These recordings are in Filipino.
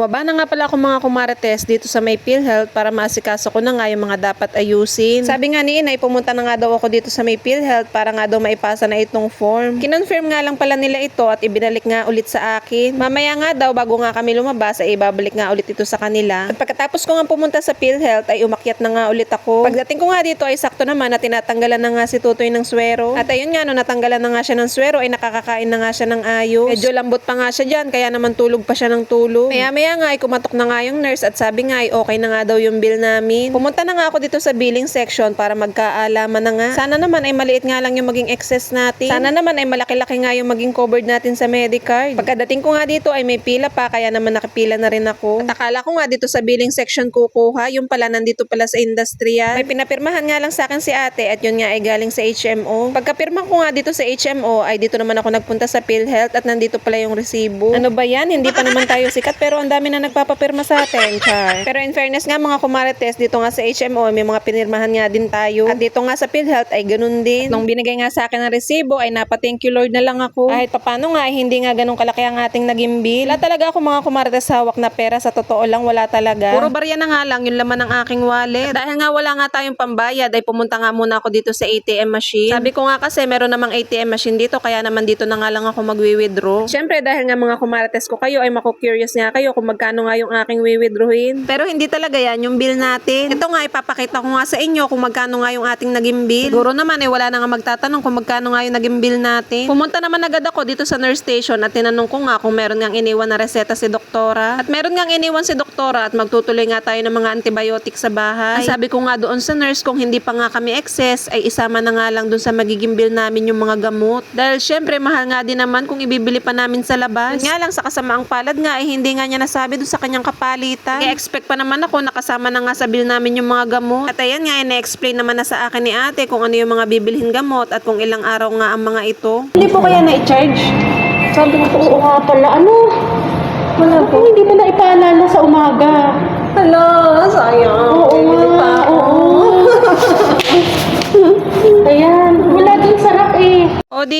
Bumaba na nga pala ako mga kumarites dito sa may PhilHealth para maasikaso ko na nga yung mga dapat ayusin. Sabi nga ni Inay, pumunta na nga daw ako dito sa may PhilHealth para nga daw maipasa na itong form. Kinonfirm nga lang pala nila ito at ibinalik nga ulit sa akin. Mamaya nga daw bago nga kami lumabas ay ibabalik nga ulit ito sa kanila. At pagkatapos ko nga pumunta sa PhilHealth ay umakyat na nga ulit ako. Pagdating ko nga dito ay sakto naman na tinatanggalan na nga si Tutoy ng swero. At ayun nga no natanggalan na nga siya ng swero ay nakakakain na nga siya ng ayos. Medyo lambot pa nga siya dyan kaya naman tulog pa siya ng tulog. Maya maya nga ay kumatok na nga yung nurse at sabi nga ay okay na nga daw yung bill namin. Pumunta na nga ako dito sa billing section para magkaalaman na nga. Sana naman ay maliit nga lang yung maging excess natin. Sana naman ay malaki-laki nga yung maging covered natin sa Medicard. Pagkadating ko nga dito ay may pila pa kaya naman nakapila na rin ako. At akala ko nga dito sa billing section kukuha, yung pala nandito pala sa industrial. May pinapirmahan nga lang sa akin si ate at yun nga ay galing sa HMO. Pagkapirma ko nga dito sa HMO ay dito naman ako nagpunta sa PhilHealth at nandito pala yung resibo. Ano ba yan? Hindi pa naman tayo sikat pero ang na nagpapapirma sa atin, char. Pero in fairness nga mga kumarites, dito nga sa HMO may mga pinirmahan nga din tayo. At dito nga sa PhilHealth ay ganun din. Nung binigay nga sa akin ng resibo ay napa-thank you Lord na lang ako. Kahit papano nga ay hindi nga ganun kalaki ang ating naging bill. Wala talaga ako mga kumarites hawak na pera sa totoo lang wala talaga. Puro barya na nga lang yung laman ng aking wallet. At dahil nga wala nga tayong pambayad ay pumunta nga muna ako dito sa ATM machine. Sabi ko nga kasi meron namang ATM machine dito kaya naman dito na nga lang ako magwi-withdraw. Siyempre dahil nga mga kumarites ko kayo ay mako-curious nga kayo kung magkano nga yung aking wi-withdrawin. Pero hindi talaga yan yung bill natin. Ito nga ipapakita ko nga sa inyo kung magkano nga yung ating naging bill. Siguro naman eh wala na nga magtatanong kung magkano nga yung naging bill natin. Pumunta naman agad ako dito sa nurse station at tinanong ko nga kung meron nga iniwan na reseta si doktora. At meron nga iniwan si doktora at magtutuloy nga tayo ng mga antibiotic sa bahay. Ang sabi ko nga doon sa nurse kung hindi pa nga kami excess ay isama na nga lang doon sa magiging bill namin yung mga gamot. Dahil syempre mahal nga din naman kung ibibili pa namin sa labas. Nga lang sa kasamaang palad nga ay hindi nga niya nasabi doon sa kanyang kapalitan. I-expect pa naman ako nakasama na nga sa bill namin yung mga gamot. At ayan nga, ina-explain naman na sa akin ni ate kung ano yung mga bibilhin gamot at kung ilang araw nga ang mga ito. Hindi po kaya na-charge? Sabi ko, oo nga pala, ano? Wala Kung hindi mo na ipaalala sa umaga. Hala, sayang.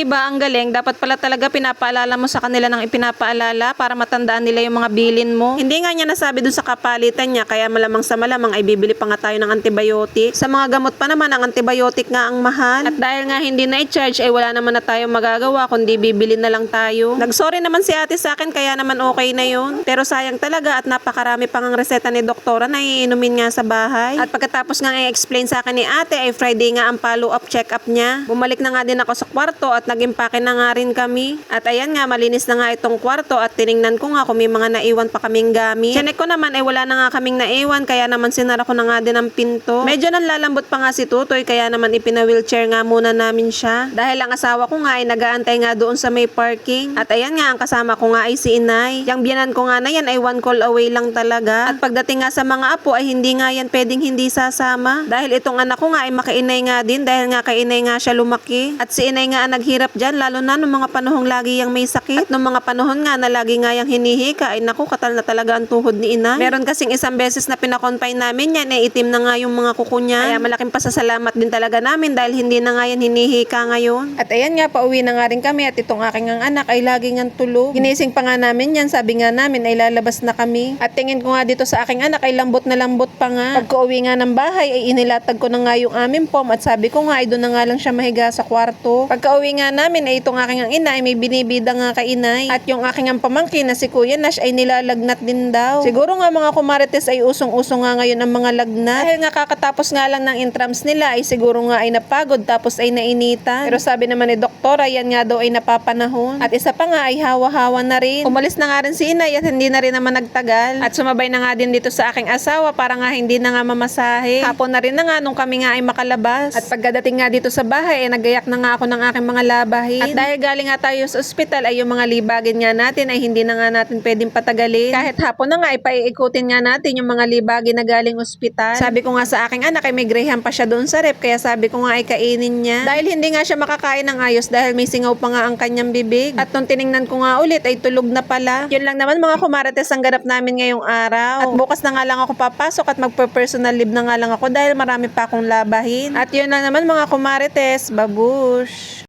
O di ba ang galing, dapat pala talaga pinapaalala mo sa kanila ng ipinapaalala para matandaan nila yung mga bilin mo. Hindi nga niya nasabi dun sa kapalitan niya kaya malamang sa malamang ay bibili pa nga tayo ng antibiotic. Sa mga gamot pa naman ang antibiotic nga ang mahal. At dahil nga hindi na i-charge ay wala naman na tayo magagawa kundi bibili na lang tayo. Nagsorry naman si ate sa akin kaya naman okay na yun. Pero sayang talaga at napakarami pang ang reseta ni doktora na iinumin nga sa bahay. At pagkatapos nga i-explain sa akin ni ate ay Friday nga ang follow-up check-up niya. Bumalik na nga din ako sa kwarto at nag-impake na nga rin kami. At ayan nga, malinis na nga itong kwarto at tiningnan ko nga kung may mga naiwan pa kaming gamit. Sinek ko naman ay wala na nga kaming naiwan kaya naman sinara ko na nga din ang pinto. Medyo nanlalambot pa nga si Tutoy kaya naman ipina-wheelchair nga muna namin siya. Dahil ang asawa ko nga ay nagaantay nga doon sa may parking. At ayan nga, ang kasama ko nga ay si Inay. Yang biyanan ko nga na yan ay one call away lang talaga. At pagdating nga sa mga apo ay hindi nga yan pwedeng hindi sasama. Dahil itong anak ko nga ay makainay nga din dahil nga kay inay nga siya lumaki. At si inay nga ang naghirap dyan lalo na nung mga panahong lagi yang may sakit. At nung mga panahon nga na lagi nga yang hinihika ay naku katal na talaga ang tuhod ni inay. Meron kasing isang beses na pinakonfine namin yan ay itim na nga yung mga kuko niya. Kaya malaking pasasalamat din talaga namin dahil hindi na nga yan hinihika ngayon. At ayan nga pauwi na nga rin kami at itong aking ang anak ay lagi nga tulog. Ginising pa nga namin yan sabi nga namin ay lalabas na kami. At tingin ko nga dito sa aking anak ay lambot na lambot pa nga. Pagka uwi nga ng bahay ay inilatag ko na nga yung aming pom at sabi ko nga ay doon na nga lang siya mahiga sa kwarto. Pagka uwi nga namin ay itong aking ang ina ay may binibida nga kay inay. At yung aking ang pamangkin na si Kuya Nash ay nilalagnat din daw. Siguro nga mga kumarites ay usong-usong nga ngayon ang mga lagnat. Dahil nga kakatapos nga lang ng intrams nila ay siguro nga ay napagod tapos ay nainitan. Pero sabi naman ni doktora yan nga daw ay napapanahon. At isa pa nga ay hawa-hawa na rin. Umalis na nga rin si inay at hindi na rin naman nagtagal. At sumabay na nga din dito sa aking asawa para nga hindi na nga mamasahe. Hapon na rin na nga nung kami nga ay makalabas. At pagdating nga dito sa bahay ay nagayak na nga ako ng aking mga labahin. At dahil galing nga tayo sa ospital ay yung mga libagin nga natin ay hindi na nga natin pwedeng patagalin. Kahit hapon na nga ay paiikutin nga natin yung mga libagin na galing ospital. Sabi ko nga sa aking anak ay may graham pa siya doon sa rep kaya sabi ko nga ay kainin niya. Dahil hindi nga siya makakain ng ayos dahil may singaw pa nga ang kanyang bibig. At nung tiningnan ko nga ulit ay tulog na pala. Yun lang naman mga kumarates ang ganap namin ngayong araw. At bukas na nga lang ako papasok at magpe-personal leave na nga lang ako dahil marami pa akong labahin. At yun lang naman mga kumarites. Babush!